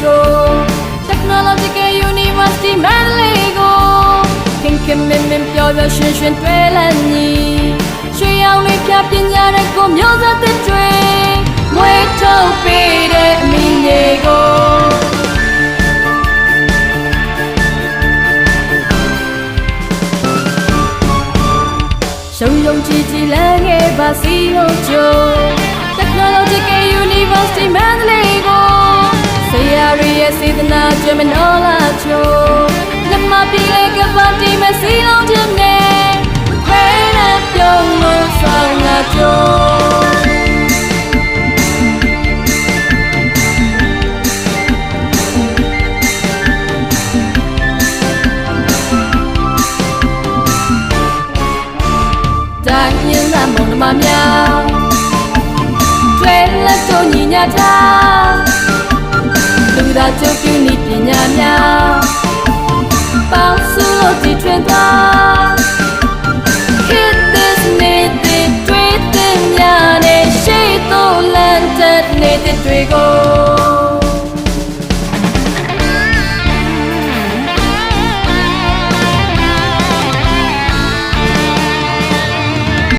ဆို Technological University Medley ကိုခင်ခင်မင်းမင်းပြောပြောရှင်ရှင်တွေ့လန်းညီရွှေရောင်လေးပြပညာတဲ့ကိုမျိုးဆက်တဲ့တွေမွေးထုတ်ပေးတဲ့အမိနေကိုရုံရုံကြည်ကြည်လန်းငယ်ပါစီဟုတ်ချို Technological ရာရရဲ့စေတနာကျွမ်းမနော်လာချိုမြမပြည်လေကပါတီမစီလုံးခြင်းနဲ့ခွဲနဲ့ပြုံးလို့ဆောင်ငါချိုတိုင်းရင်းသားမုံနှမများကျွဲလက်တို့ညီညာထား တွေကို